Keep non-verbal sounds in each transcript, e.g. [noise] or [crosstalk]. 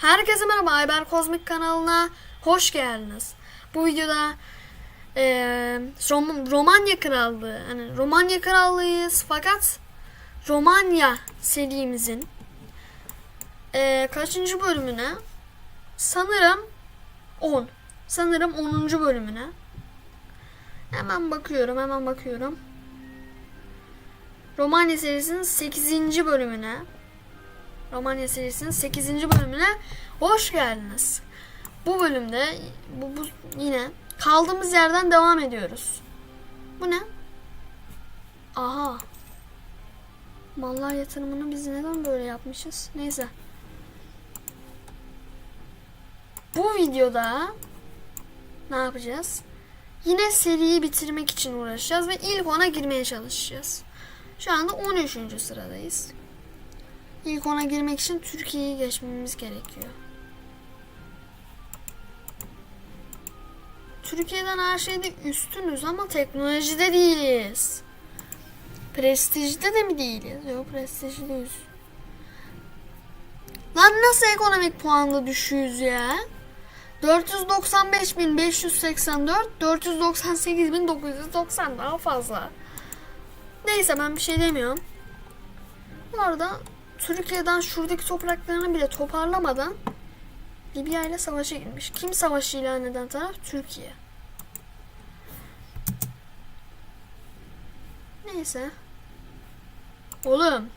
Herkese merhaba Ayber Kozmik kanalına hoş geldiniz. Bu videoda eee, Rom- Romanya Krallığı, hani Romanya Krallığıyız fakat Romanya serimizin eee, kaçıncı bölümüne? Sanırım 10. Sanırım 10. bölümüne. Hemen bakıyorum, hemen bakıyorum. Romanya serisinin 8. bölümüne. Romanya serisinin 8. bölümüne hoş geldiniz. Bu bölümde bu, bu yine kaldığımız yerden devam ediyoruz. Bu ne? Aha. Mallar yatırımını biz neden böyle yapmışız? Neyse. Bu videoda ne yapacağız? Yine seriyi bitirmek için uğraşacağız ve ilk ona girmeye çalışacağız. Şu anda 13. sıradayız. İlk ona girmek için Türkiye'yi geçmemiz gerekiyor. Türkiye'den her şeyde üstünüz ama teknolojide değiliz. Prestijde de mi değiliz? Yok prestijdeyiz. Lan nasıl ekonomik puanda düşüyoruz ya? 495.584, 498.990 daha fazla. Neyse ben bir şey demiyorum. Bu arada Türkiye'den şuradaki topraklarını bile toparlamadan Libya ile savaşa girmiş. Kim savaşı ilan eden taraf? Türkiye. Neyse. Oğlum.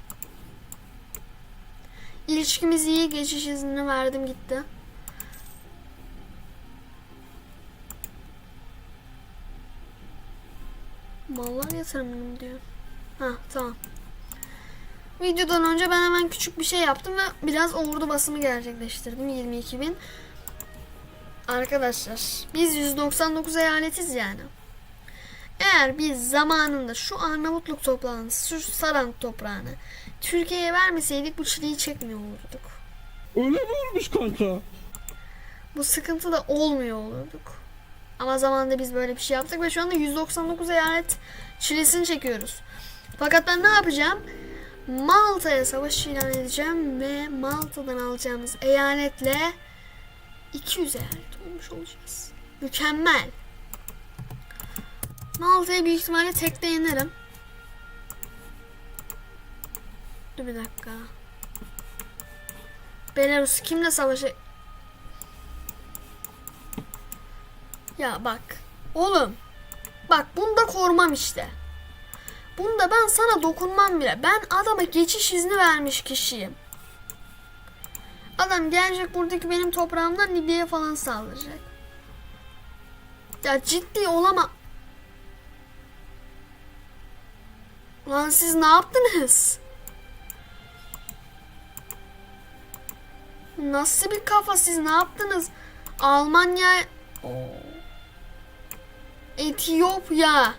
İlişkimiz iyi. Geçiş iznini verdim gitti. Mallar yatırımını diyor. Ha tamam. Videodan önce ben hemen küçük bir şey yaptım ve biraz ordu basımı gerçekleştirdim. 22 bin. Arkadaşlar biz 199 eyaletiz yani. Eğer biz zamanında şu Arnavutluk toprağını, şu Saran toprağını Türkiye'ye vermeseydik bu çileyi çekmiyor olurduk. Öyle mi olmuş kanka? Bu sıkıntı da olmuyor olurduk. Ama zamanında biz böyle bir şey yaptık ve şu anda 199 eyalet çilesini çekiyoruz. Fakat ben ne yapacağım? Malta'ya savaş ilan edeceğim ve Malta'dan alacağımız eyaletle 200 eyalet olmuş olacağız. Mükemmel. Malta'ya büyük ihtimalle tekte yenerim. Dur bir dakika. Belarus kimle savaşa... Ya bak. Oğlum. Bak bunu da korumam işte. Bunda ben sana dokunmam bile. Ben adama geçiş izni vermiş kişiyim. Adam gelecek buradaki benim toprağımdan Libya'ya falan saldıracak. Ya ciddi olama. Lan siz ne yaptınız? Nasıl bir kafa siz ne yaptınız? Almanya... Etiyopya.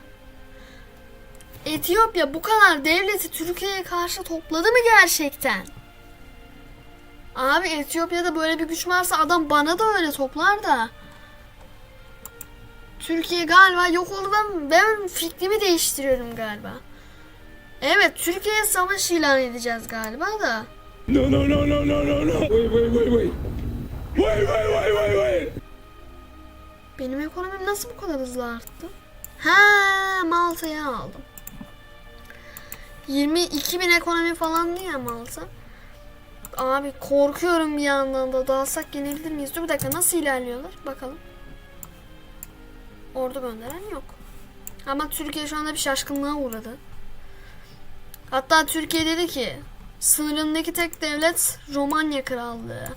Etiyopya bu kadar devleti Türkiye'ye karşı topladı mı gerçekten? Abi Etiyopya'da böyle bir güç varsa adam bana da öyle toplar da. Türkiye galiba yok oldu ben, ben fikrimi değiştiriyorum galiba. Evet Türkiye'ye savaş ilan edeceğiz galiba da. No no no no no no no. Wait wait wait wait. Wait wait wait wait wait. Benim ekonomim nasıl bu kadar hızlı arttı? Ha Malta'ya aldım. 22 bin ekonomi falan diye Malta. Abi korkuyorum bir yandan da dalsak yenebilir miyiz? Dur bir dakika nasıl ilerliyorlar? Bakalım. Ordu gönderen yok. Ama Türkiye şu anda bir şaşkınlığa uğradı. Hatta Türkiye dedi ki sınırındaki tek devlet Romanya Krallığı.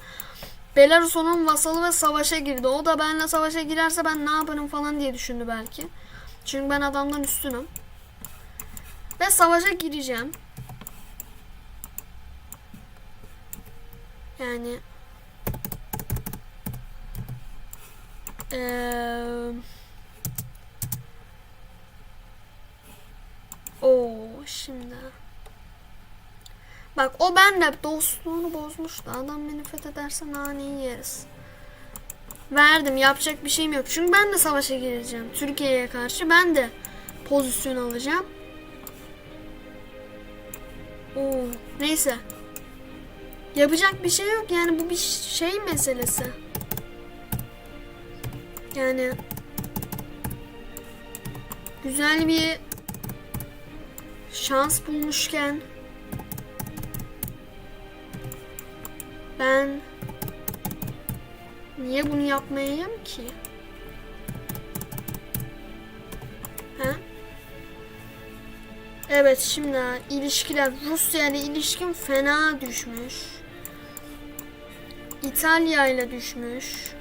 Belarus onun vasalı ve savaşa girdi. O da benimle savaşa girerse ben ne yaparım falan diye düşündü belki. Çünkü ben adamdan üstünüm. Ve savaşa gireceğim. Yani Eee Oo şimdi. Bak o benle dostluğunu bozmuştu. Adam beni fethederse naneyi yeriz. Verdim yapacak bir şeyim yok. Çünkü ben de savaşa gireceğim. Türkiye'ye karşı ben de pozisyon alacağım. Oo, neyse. Yapacak bir şey yok yani bu bir şey meselesi. Yani güzel bir şans bulmuşken ben niye bunu yapmayayım ki? Evet şimdi ilişkiler Rusya ile ilişkim fena düşmüş. İtalya ile düşmüş.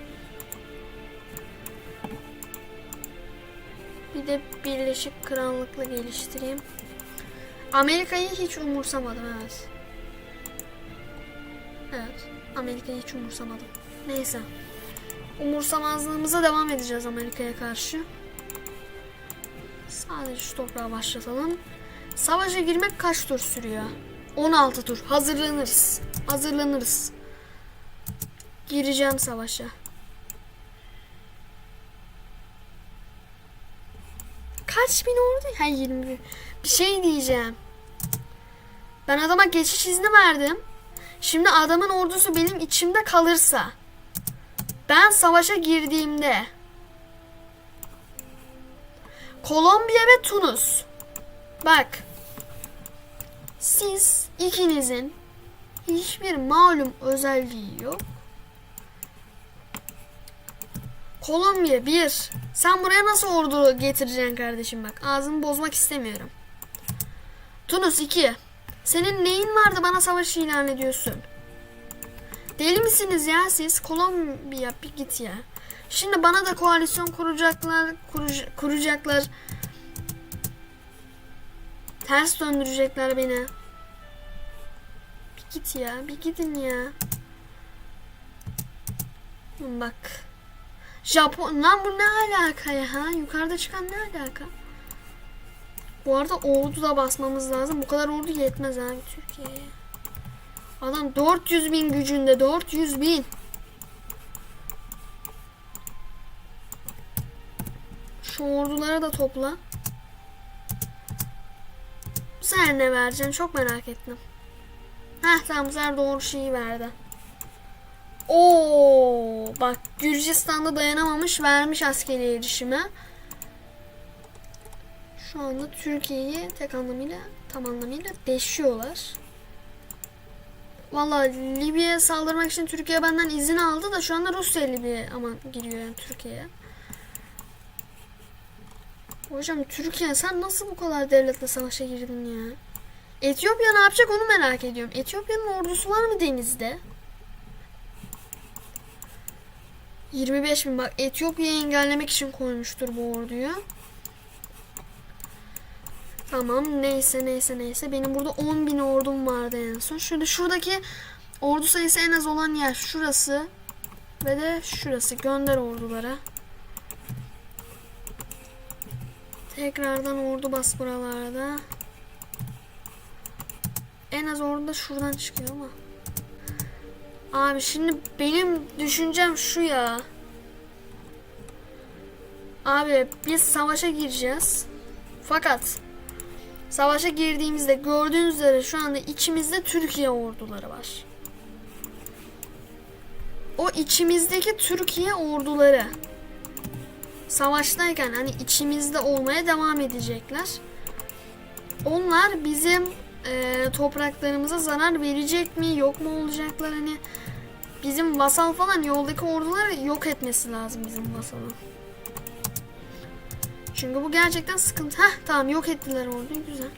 Bir de Birleşik Krallık'la geliştireyim. Amerika'yı hiç umursamadım evet. Evet. Amerika'yı hiç umursamadım. Neyse. Umursamazlığımıza devam edeceğiz Amerika'ya karşı. Sadece şu toprağa başlatalım. Savaşa girmek kaç tur sürüyor? 16 tur. Hazırlanırız. Hazırlanırız. Gireceğim savaşa. Kaç bin ordu? Ha 20 bin. Bir şey diyeceğim. Ben adama geçiş izni verdim. Şimdi adamın ordusu benim içimde kalırsa ben savaşa girdiğimde Kolombiya ve Tunus bak siz ikinizin hiçbir malum özelliği yok. Kolombiya bir. Sen buraya nasıl ordu getireceksin kardeşim bak. Ağzımı bozmak istemiyorum. Tunus 2. Senin neyin vardı bana savaş ilan ediyorsun? Deli misiniz ya siz? Kolombiya bir git ya. Şimdi bana da koalisyon kuracaklar, kuruc- kuracaklar. Ters döndürecekler beni. Bir git ya, bir gidin ya. Bak. Japon, lan bu ne alaka ya? Ha? Yukarıda çıkan ne alaka? Bu arada ordu da basmamız lazım. Bu kadar ordu yetmez abi Türkiye'ye. Adam 400 bin gücünde 400 bin. Şu orduları da topla. Bu sefer ne vereceksin? Çok merak ettim. Heh tamam bu doğru şeyi verdi. Oo bak Gürcistan'da dayanamamış vermiş askeri erişime. Şu anda Türkiye'yi tek anlamıyla tam anlamıyla deşiyorlar. Valla Libya'ya saldırmak için Türkiye benden izin aldı da şu anda Rusya Libya ama giriyor yani Türkiye'ye. Hocam Türkiye sen nasıl bu kadar devletle savaşa girdin ya? Etiyopya ne yapacak onu merak ediyorum. Etiyopya'nın ordusu var mı denizde? 25 bin bak Etiyopya'yı engellemek için koymuştur bu orduyu. Tamam neyse neyse neyse. Benim burada 10 bin ordum vardı en son. Şöyle şuradaki ordu sayısı en az olan yer şurası. Ve de şurası. Gönder ordulara. Tekrardan ordu bas buralarda. En az ordu da şuradan çıkıyor ama. Abi şimdi benim düşüncem şu ya. Abi biz savaşa gireceğiz. Fakat savaşa girdiğimizde gördüğünüz üzere şu anda içimizde Türkiye orduları var. O içimizdeki Türkiye orduları savaştayken hani içimizde olmaya devam edecekler. Onlar bizim e, topraklarımıza zarar verecek mi yok mu olacaklar hani bizim vasal falan yoldaki orduları yok etmesi lazım bizim vasalın. Çünkü bu gerçekten sıkıntı. Heh tamam yok ettiler orduyu güzel.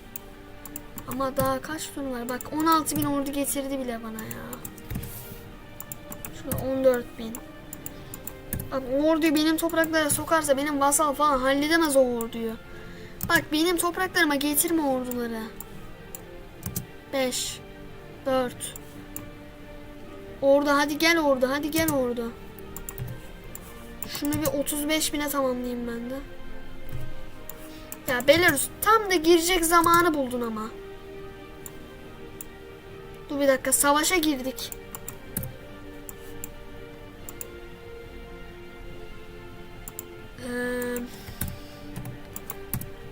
Ama daha kaç tur var? Bak 16 bin ordu getirdi bile bana ya. Şurada 14 bin. O orduyu benim topraklara sokarsa benim vasal falan halledemez o orduyu. Bak benim topraklarıma getirme orduları. 5 4 Orada hadi gel orada hadi gel orada. Şunu bir 35 bine tamamlayayım ben de. Ya Belarus tam da girecek zamanı buldun ama. Dur bir dakika savaşa girdik.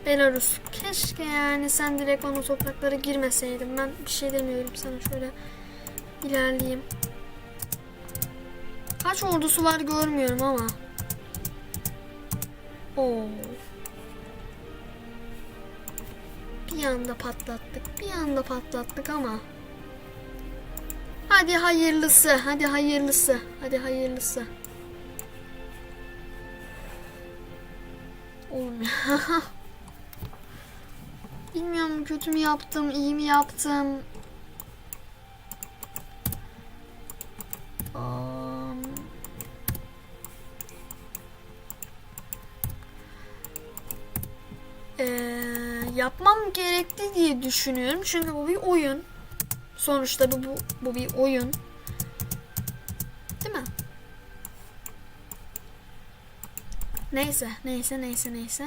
Belarus keşke yani sen direkt ona topraklara girmeseydin. Ben bir şey demiyorum sana şöyle İlerleyeyim. Kaç ordusu var görmüyorum ama. Oo. Bir anda patlattık. Bir anda patlattık ama. Hadi hayırlısı. Hadi hayırlısı. Hadi hayırlısı. Olmuyor. [laughs] Bilmiyorum kötü mü yaptım, iyi mi yaptım. Am. Ee, yapmam gerekti diye düşünüyorum. Çünkü bu bir oyun. Sonuçta bu, bu, bu bir oyun. Değil mi? Neyse, neyse, neyse, neyse.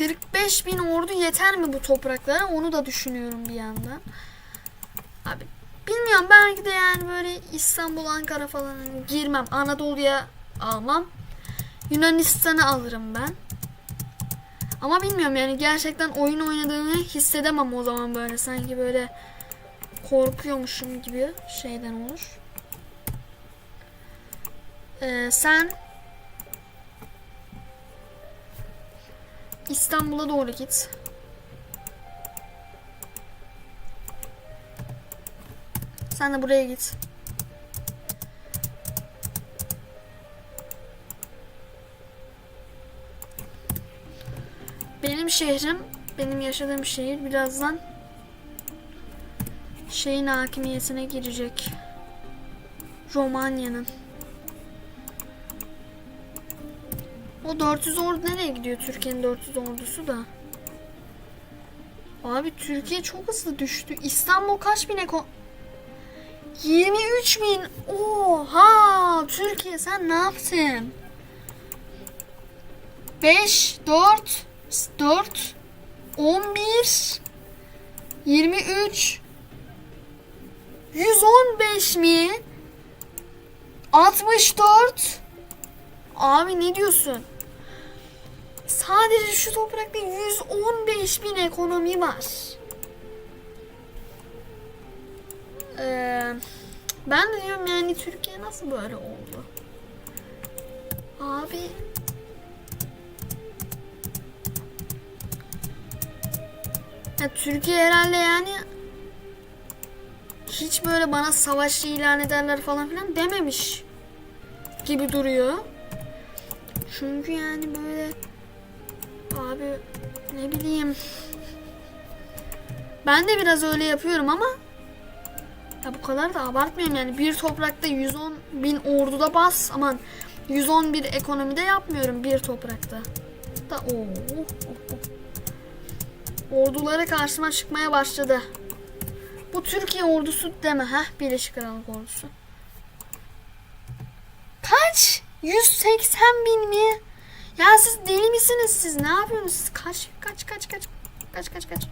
45 bin ordu yeter mi bu topraklara? Onu da düşünüyorum bir yandan. Abi bilmiyorum belki de yani böyle İstanbul, Ankara falan hani girmem. Anadolu'ya almam. Yunanistan'ı alırım ben. Ama bilmiyorum yani gerçekten oyun oynadığımı hissedemem o zaman böyle. Sanki böyle korkuyormuşum gibi şeyden olur. Ee, sen İstanbul'a doğru git. Sen de buraya git. Benim şehrim, benim yaşadığım şehir birazdan şeyin hakimiyetine girecek. Romanya'nın. 400 ordu nereye gidiyor Türkiye'nin 400 ordusu da? Abi Türkiye çok hızlı düştü. İstanbul kaç bin eko... 23 bin. Oha! Türkiye sen ne yaptın? 5, 4, 4, 11, 23, 115 mi? 64, Abi ne diyorsun? Sadece şu toprakta 115 bin ekonomi var. Ee, ben de diyorum yani Türkiye nasıl böyle oldu? Abi ya Türkiye herhalde yani hiç böyle bana savaş ilan ederler falan filan dememiş gibi duruyor. Çünkü yani böyle abi ne bileyim. Ben de biraz öyle yapıyorum ama ya bu kadar da abartmıyorum yani. Bir toprakta 110 bin orduda bas. Aman 111 ekonomide yapmıyorum bir toprakta. Da oo, oh, oh. orduları karşıma çıkmaya başladı. Bu Türkiye ordusu deme ha Birleşik Krallık ordusu. Kaç? 180 bin mi? Ya siz deli misiniz siz? Ne yapıyorsunuz siz? Kaç kaç kaç kaç kaç kaç kaç.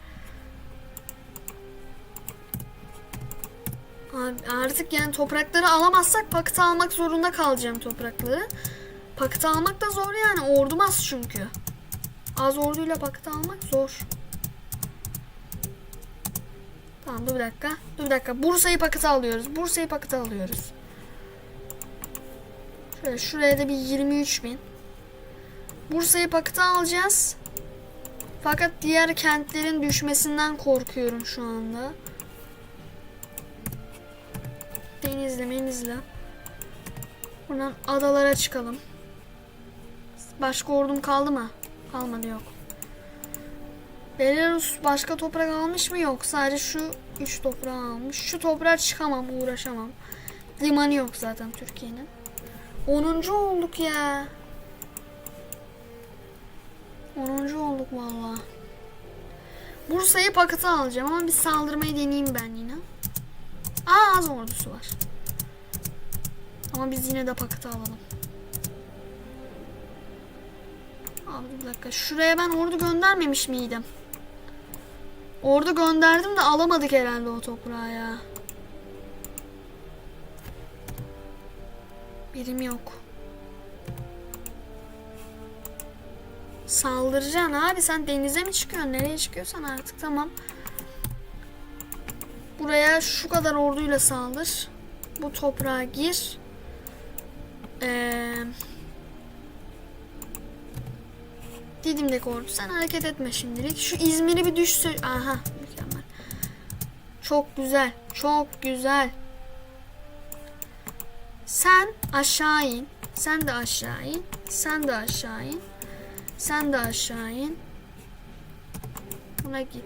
Abi artık yani toprakları alamazsak paketi almak zorunda kalacağım toprakları. Paketi almak da zor yani ordum az çünkü. Az orduyla paketi almak zor. Tamam dur bir dakika. Dur bir dakika. Bursa'yı paketi alıyoruz. Bursa'yı paketi alıyoruz. Şöyle şuraya da bir 23 bin. Bursa'yı paketi alacağız. Fakat diğer kentlerin düşmesinden korkuyorum şu anda. Denizli, Menizli. Buradan adalara çıkalım. Başka ordum kaldı mı? Kalmadı yok. Belarus başka toprak almış mı? Yok. Sadece şu 3 toprağı almış. Şu toprağa çıkamam, uğraşamam. Limanı yok zaten Türkiye'nin. 10. olduk ya. 10. olduk valla. Bursa'yı paketi alacağım ama bir saldırmayı deneyeyim ben yine. Aa az ordusu var. Ama biz yine de paketi alalım. Abi bir dakika. Şuraya ben ordu göndermemiş miydim? Ordu gönderdim de alamadık herhalde o toprağı ya. Birim yok. Saldıracaksın abi sen denize mi çıkıyorsun? Nereye çıkıyorsan artık tamam. buraya şu kadar orduyla saldır. Bu toprağa gir. Ee, Didim'deki ordu sen hareket etme şimdilik. Şu İzmir'i bir düşsün. Aha mükemmel. Çok güzel. Çok güzel. Sen aşağı in. Sen de aşağı in. Sen de aşağı in. Sen de aşağı in. Buna git.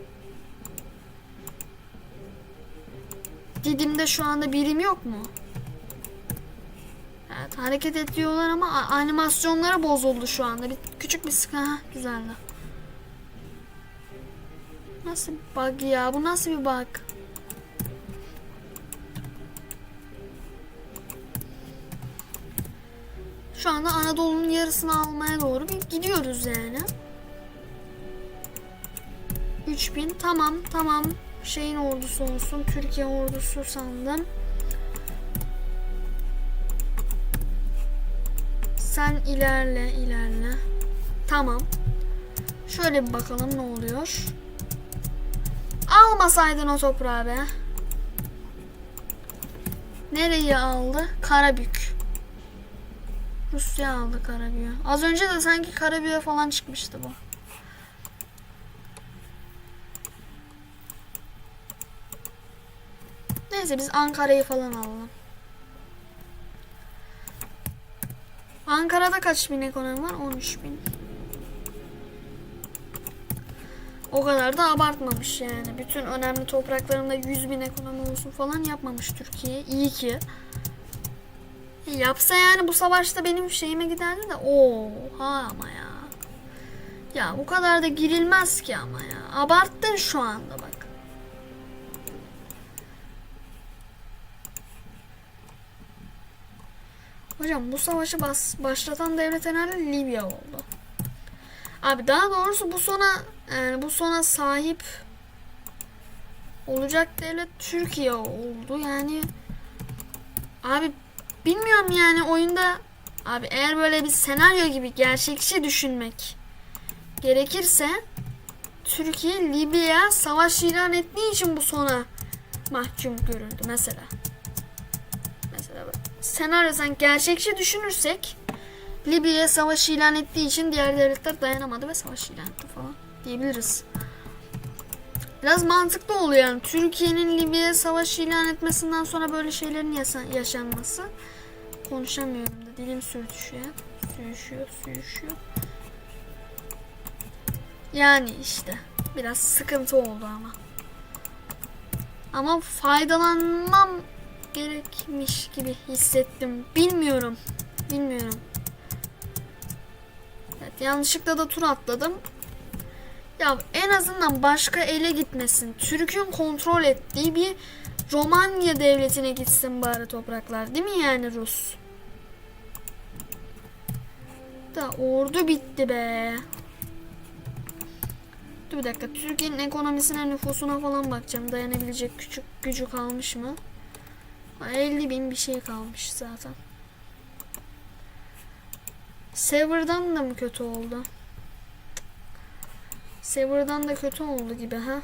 Didim'de şu anda birim yok mu? Evet hareket ediyorlar ama a- animasyonları bozuldu şu anda. Bir küçük bir sıkı. Ha, güzeldi. Nasıl bir bug ya? Bu nasıl bir bug? Şu anda Anadolu'nun yarısını almaya doğru bir gidiyoruz yani. 3000 tamam tamam şeyin ordusu olsun Türkiye ordusu sandım. Sen ilerle ilerle. Tamam. Şöyle bir bakalım ne oluyor. Almasaydın o toprağı be. Nereyi aldı? Karabük. Rusya aldı Karabük'ü. Az önce de sanki Karabük'e falan çıkmıştı bu. Neyse biz Ankara'yı falan alalım. Ankara'da kaç bin ekonomi var? 13 bin. O kadar da abartmamış yani. Bütün önemli topraklarında 100 bin ekonomi olsun falan yapmamış Türkiye. İyi ki. Yapsa yani bu savaşta benim şeyime giderdi de oha ama ya. Ya bu kadar da girilmez ki ama ya. Abarttın şu anda bak. Hocam bu savaşı bas, başlatan devlet herhalde Libya oldu. Abi daha doğrusu bu sona yani bu sona sahip olacak devlet Türkiye oldu. Yani abi bilmiyorum yani oyunda abi eğer böyle bir senaryo gibi gerçekçi düşünmek gerekirse Türkiye Libya'ya savaş ilan ettiği için bu sona mahkum görüldü mesela. Mesela bak, senaryo sen gerçekçi düşünürsek Libya'ya savaş ilan ettiği için diğer devletler dayanamadı ve savaş ilan etti falan diyebiliriz. Biraz mantıklı oluyor yani. Türkiye'nin Libya'ya savaş ilan etmesinden sonra böyle şeylerin yaşanması. Konuşamıyorum da dilim sürtüşüyor. Sürüşüyor, sürüşüyor. Yani işte biraz sıkıntı oldu ama. Ama faydalanmam gerekmiş gibi hissettim. Bilmiyorum. Bilmiyorum. Evet, yanlışlıkla da tur atladım. Ya en azından başka ele gitmesin. Türk'ün kontrol ettiği bir Romanya devletine gitsin bari topraklar. Değil mi yani Rus? Da ordu bitti be. Dur bir dakika. Türkiye'nin ekonomisine, nüfusuna falan bakacağım. Dayanabilecek küçük gücü kalmış mı? Ha, 50 bin bir şey kalmış zaten. Sever'dan da mı kötü oldu? Sever'dan da kötü oldu gibi ha.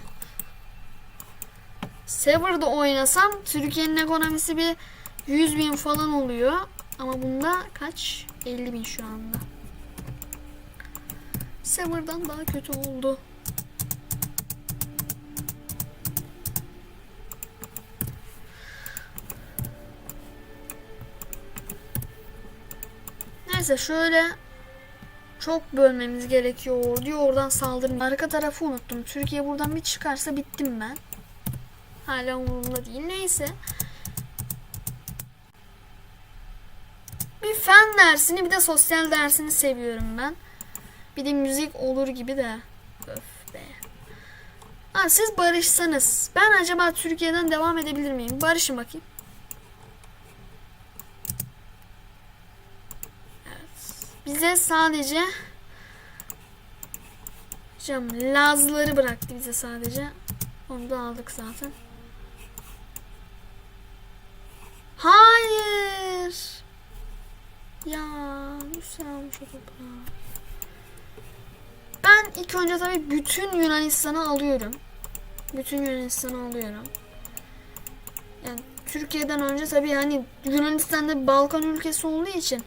Sever'da oynasam Türkiye'nin ekonomisi bir 100 bin falan oluyor. Ama bunda kaç? 50 bin şu anda. Sever'dan daha kötü oldu. Neyse şöyle çok bölmemiz gerekiyor orduyu. Oradan saldırın. Arka tarafı unuttum. Türkiye buradan bir çıkarsa bittim ben. Hala umurumda değil. Neyse. Bir fen dersini bir de sosyal dersini seviyorum ben. Bir de müzik olur gibi de. Öf be. Ha, siz barışsanız ben acaba Türkiye'den devam edebilir miyim? Barışın bakayım. Bize sadece Hocam Lazları bıraktı bize sadece. Onu da aldık zaten. Hayır. Ya nasıl almış o toprağı? Ben ilk önce tabii bütün Yunanistan'ı alıyorum. Bütün Yunanistan'ı alıyorum. Yani Türkiye'den önce tabii hani Yunanistan'da Balkan ülkesi olduğu için.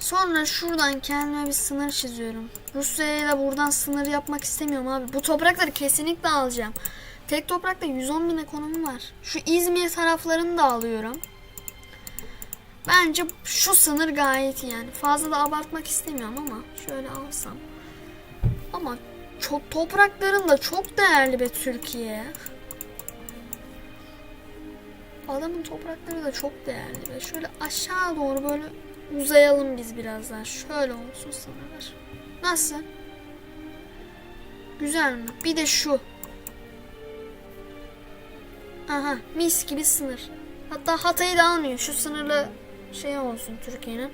Sonra şuradan kendime bir sınır çiziyorum. Rusya'ya da buradan sınır yapmak istemiyorum abi. Bu toprakları kesinlikle alacağım. Tek toprakta 110 bin ekonomi var. Şu İzmir taraflarını da alıyorum. Bence şu sınır gayet iyi yani. Fazla da abartmak istemiyorum ama şöyle alsam. Ama çok toprakların da çok değerli be Türkiye. Adamın toprakları da çok değerli be. Şöyle aşağı doğru böyle uzayalım biz biraz daha. Şöyle olsun sınırlar. Nasıl? Güzel mi? Bir de şu. Aha mis gibi sınır. Hatta Hatay'ı da almıyor. Şu sınırlı şey olsun Türkiye'nin.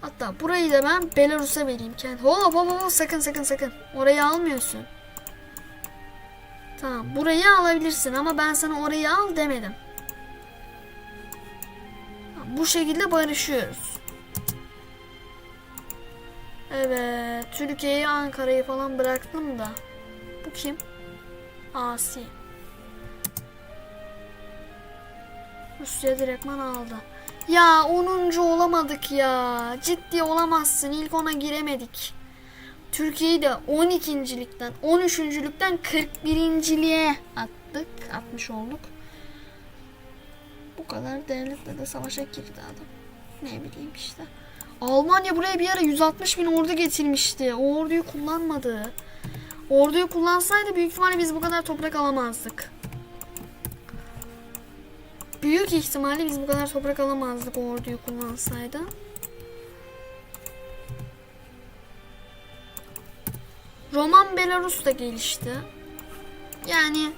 Hatta burayı da ben Belarus'a vereyim. Kendi. Hop hop hop sakın sakın sakın. Orayı almıyorsun. Tamam burayı alabilirsin ama ben sana orayı al demedim. Bu şekilde barışıyoruz. Evet Türkiye'yi Ankara'yı falan bıraktım da. Bu kim? Asi. Rusya direktman aldı. Ya 10. olamadık ya. Ciddi olamazsın. İlk ona giremedik. Türkiye'yi de 12. ligden 13. ligden 41.liğe attık. Atmış olduk. Bu kadar devletle de savaşa girdi adam. Ne bileyim işte. Almanya buraya bir ara 160 bin ordu getirmişti. O orduyu kullanmadı. Orduyu kullansaydı büyük ihtimalle biz bu kadar toprak alamazdık. Büyük ihtimalle biz bu kadar toprak alamazdık orduyu kullansaydı. Roman Belarus da gelişti. Yani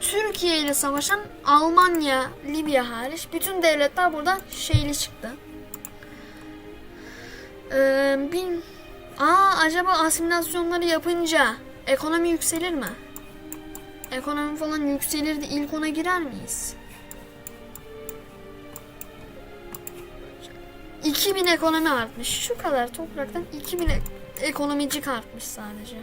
Türkiye ile savaşan Almanya, Libya hariç bütün devletler burada şeyli çıktı. Ee, bin... Aa acaba asimilasyonları yapınca ekonomi yükselir mi? Ekonomi falan yükselir de ilk ona girer miyiz? 2000 ekonomi artmış. Şu kadar topraktan 2000 ek- ekonomicik artmış sadece.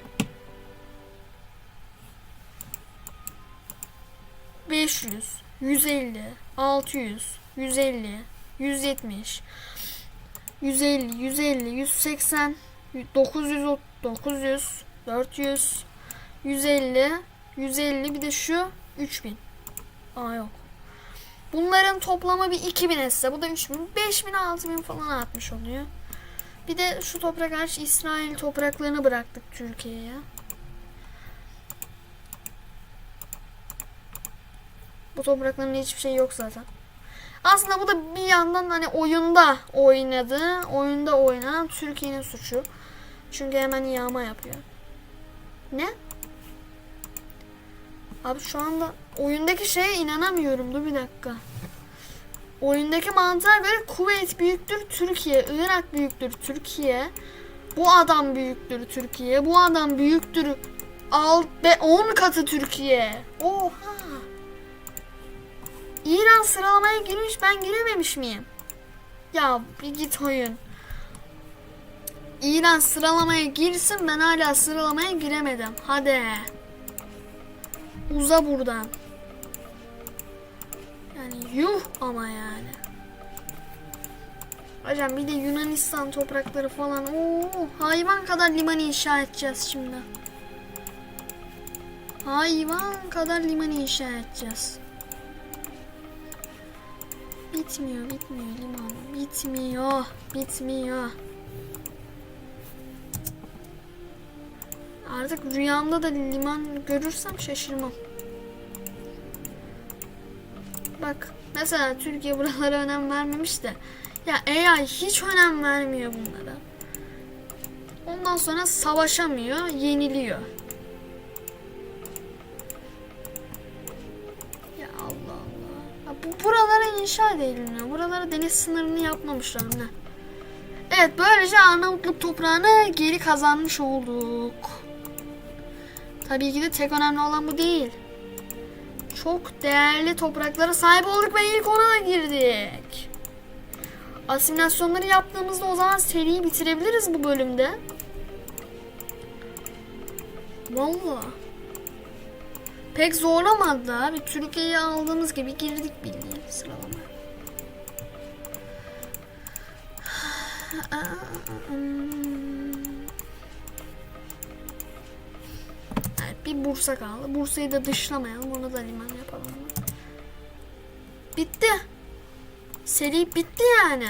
500, 150, 600, 150, 170, 150, 150, 180, 900, 900, 400, 150, 150 bir de şu 3000. Aa yok. Bunların toplamı bir 2000 etse bu da 3000, 5000, 6000 falan artmış oluyor. Bir de şu toprak hariç İsrail topraklarını bıraktık Türkiye'ye. Bu toprakların hiçbir şey yok zaten. Aslında bu da bir yandan hani oyunda oynadı, oyunda oynanan Türkiye'nin suçu. Çünkü hemen yağma yapıyor. Ne? Abi şu anda oyundaki şeye inanamıyorum. Dur bir dakika. Oyundaki mantığa göre Kuveyt büyüktür Türkiye, Irak büyüktür Türkiye. Bu adam büyüktür Türkiye. Bu adam büyüktür alt ve 10 katı Türkiye. Oha. İran sıralamaya girmiş ben girememiş miyim? Ya bir git oyun. İran sıralamaya girsin ben hala sıralamaya giremedim. Hadi. Uza buradan. Yani yuh ama yani. Hocam bir de Yunanistan toprakları falan. Oo, hayvan kadar liman inşa edeceğiz şimdi. Hayvan kadar liman inşa edeceğiz. Bitmiyor, bitmiyor liman. Bitmiyor, bitmiyor. Artık rüyamda da liman görürsem şaşırmam. Bak mesela Türkiye buralara önem vermemiş de ya AI hiç önem vermiyor bunlara. Ondan sonra savaşamıyor, yeniliyor. İnşa edilmiyor. Buralara deniz sınırını yapmamışlar ne? Evet böylece Arnavutluk toprağını geri kazanmış olduk. Tabii ki de tek önemli olan bu değil. Çok değerli topraklara sahip olduk ve ilk ona da girdik. Asimilasyonları yaptığımızda o zaman seriyi bitirebiliriz bu bölümde. Vallahi. Pek zorlamadı abi. Türkiye'yi aldığımız gibi girdik bildiğin sıralamaya. Evet, bir Bursa kaldı. Bursa'yı da dışlamayalım. Onu da liman yapalım. Bitti. Seri bitti yani.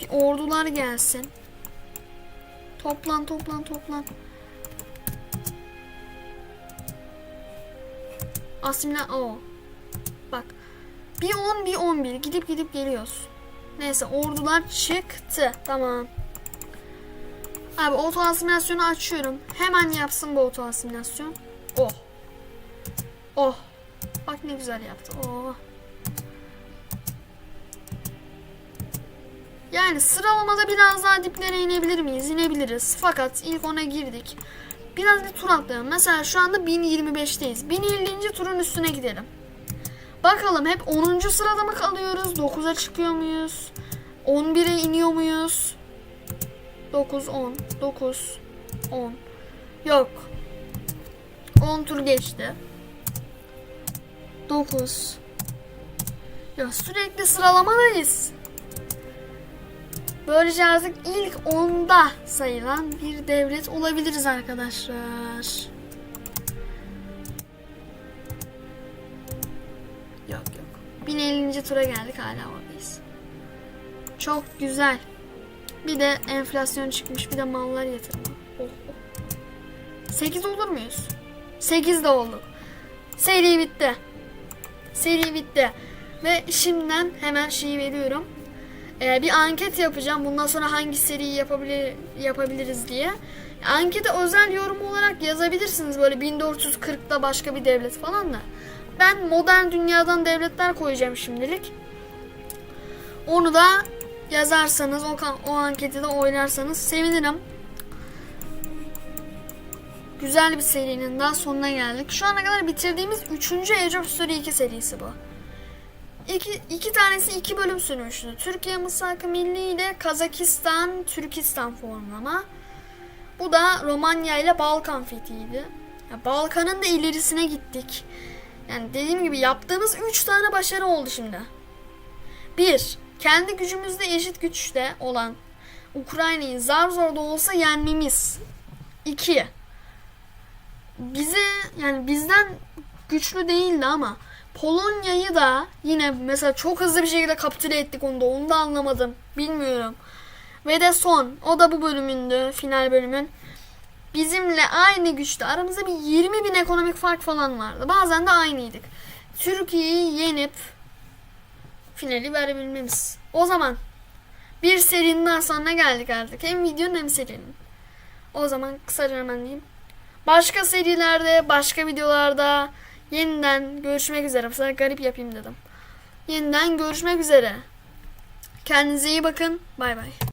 Bir ordular gelsin. Toplan toplan toplan. Asimile o. Bak. Bir 10 bir 11 gidip gidip geliyoruz. Neyse ordular çıktı. Tamam. Abi oto asimilasyonu açıyorum. Hemen yapsın bu oto asimilasyon. Oh. Oh. Bak ne güzel yaptı. Oh. Yani sıralamada biraz daha diplere inebilir miyiz? İnebiliriz. Fakat ilk ona girdik. Biraz bir tur atlayalım. Mesela şu anda 1025'teyiz. 1050. turun üstüne gidelim. Bakalım hep 10. sırada mı kalıyoruz? 9'a çıkıyor muyuz? 11'e iniyor muyuz? 9, 10, 9, 10. Yok. 10 tur geçti. 9. Ya sürekli sıralamadayız. Böylece artık ilk 10'da sayılan bir devlet olabiliriz arkadaşlar. 1050. tura geldik hala oradayız. Çok güzel. Bir de enflasyon çıkmış. Bir de mallar yatırma. Oh, oh. 8 olur muyuz? 8 de olduk. Seri bitti. Seri bitti. Ve şimdiden hemen şeyi veriyorum. Ee, bir anket yapacağım. Bundan sonra hangi seriyi yapabilir, yapabiliriz diye. Ankete özel yorum olarak yazabilirsiniz. Böyle 1440'da başka bir devlet falan da. Ben modern dünyadan devletler koyacağım şimdilik. Onu da yazarsanız, o, o anketi de oylarsanız sevinirim. Güzel bir serinin daha sonuna geldik. Şu ana kadar bitirdiğimiz 3. Age of Story 2 serisi bu. İki, iki tanesi iki bölüm sürmüştü. Türkiye Mısrakı Milli ile Kazakistan, Türkistan formlama. Bu da Romanya ile Balkan fethiydi. Balkan'ın da ilerisine gittik. Yani dediğim gibi yaptığımız 3 tane başarı oldu şimdi. 1. Kendi gücümüzde eşit güçte olan Ukrayna'yı zar zor da olsa yenmemiz. 2. Bizi yani bizden güçlü değildi ama Polonya'yı da yine mesela çok hızlı bir şekilde kapitüle ettik onu da. Onu da anlamadım. Bilmiyorum. Ve de son. O da bu bölümündü. Final bölümün. Bizimle aynı güçte. Aramızda bir 20 bin ekonomik fark falan vardı. Bazen de aynıydık. Türkiye'yi yenip finali verebilmemiz. O zaman bir serinin daha sonuna geldik artık. Hem videonun hem serinin. O zaman kısaca hemen diyeyim. Başka serilerde, başka videolarda yeniden görüşmek üzere. Sefer garip yapayım dedim. Yeniden görüşmek üzere. Kendinize iyi bakın. Bay bay.